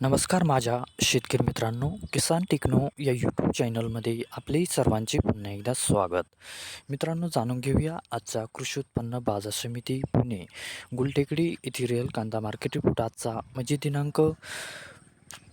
नमस्कार माझ्या शेतकरी मित्रांनो किसान टेक्नो या यूट्यूब चॅनलमध्ये आपले सर्वांचे पुन्हा एकदा स्वागत. मित्रांनो जाणून घेऊया आजचा कृषी उत्पन्न बाजार समिती पुणे गुलटेकडी येथील कांदा मार्केट रिपोर्ट आजचा म्हणजे दिनांक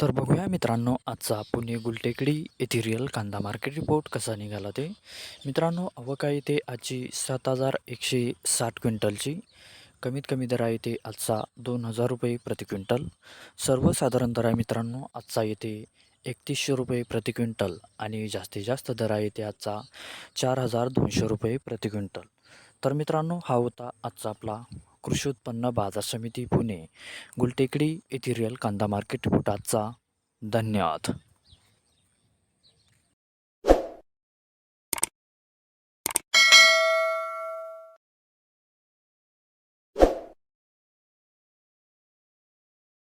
तर बघूया मित्रांनो आजचा पुणे गुलटेकडी एथिरियल कांदा मार्केट रिपोर्ट कसा निघाला ते. मित्रांनो अवका येथे आजची सात हजार एकशे साठ क्विंटलची. कमीत कमी दर आहे ते आजचा दोन हजार रुपये प्रति क्विंटल. सर्वसाधारण दर आहे मित्रांनो आजचा येते एकतीसशे रुपये प्रति क्विंटल आणि जास्तीत जास्त दर आहे ते आजचा चार हजार दोनशे रुपये प्रति क्विंटल. तर मित्रांनो हा होता आजचा आपला कृषी उत्पन्न बाजार समिती पुणे गुलटेकडी येथील रिअल कांदा मार्केट पुटाचा धन्यवाद.